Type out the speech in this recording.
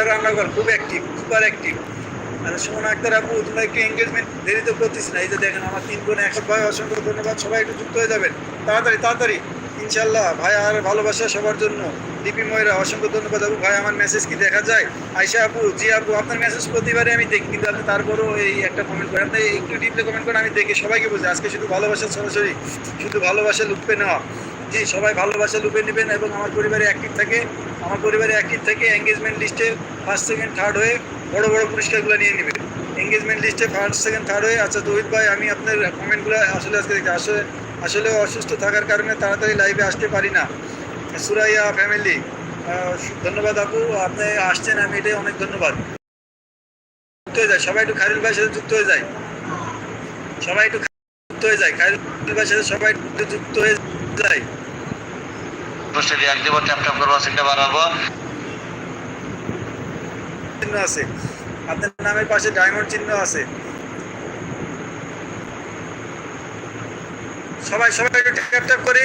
সুমনা রান্নাঘর খুব active super active আর সুমন আক্তার আপু, তোমরা একটু এঙ্গেজমেন্ট দেরি তো করতেছি না। এই যে দেখেন, আমার তিন বোন একশো ভাই, অসংখ্য ধন্যবাদ। সবাই একটু যুক্ত হয়ে যাবেন। তাড়াতাড়ি তাড়াতাড়ি। ইনশাল্লাহ ভাই আর ভালোবাসা সবার জন্য। দীপি ময়রা অসংখ্য ধন্যবাদ আপু। ভাই, আমার মেসেজ কি দেখা যায়? আয়সা আপু, জি আপু, আপনার মেসেজ প্রতিবারে আমি দেখি, কিন্তু আপনি তারপরও এই একটা কমেন্ট করেন। আপনি একটু ডিপলে কমেন্ট করেন, আমি দেখি সবাইকে বুঝি আজকে শুধু ভালোবাসা সরাসরি, শুধু ভালোবাসা লুপে নেওয়া। জি, সবাই ভালোবাসা লুপে নেবেন এবং আমার পরিবারে অ্যাক্টিভ থাকে। আমার পরিবারে অ্যাক্টিভ থেকে এঙ্গেজমেন্ট লিস্টে ফার্স্ট সেকেন্ড থার্ড হয়ে বড় বড় পুরস্কারগুলো নিয়ে নেবেন এঙ্গেজমেন্ট লিস্টে ফার্স্ট সেকেন্ড থার্ড হয়ে আচ্ছা তহিদ ভাই, আমি আপনার কমেন্টগুলো আসলে আজকে দেখি। আসলে আসলে অসুস্থ থাকার কারণে তাড়াতাড়ি লাইভে আসতে পারি না। সুরাইয়া ফ্যামিলি ধন্যবাদ আপু, আপনি আসছেন, আমি এটাই অনেক ধন্যবাদ। যুক্ত হয়ে যায়, সবাই একটু খালিল ভাইয়ের সাথে যুক্ত হয়ে যায়। সবাই একটু যুক্ত হয়ে যায় খালিল ভাইয়ের সাথে সবাই একটু যুক্ত হয়ে যায়। বসে রিয়াক দেবো বাড়াবো। চিহ্ন আছে। আপনার নামের পাশে ডায়মন্ড চিহ্ন আছে। সবাই সবাই একটু ট্যাপ ট্যাপ করে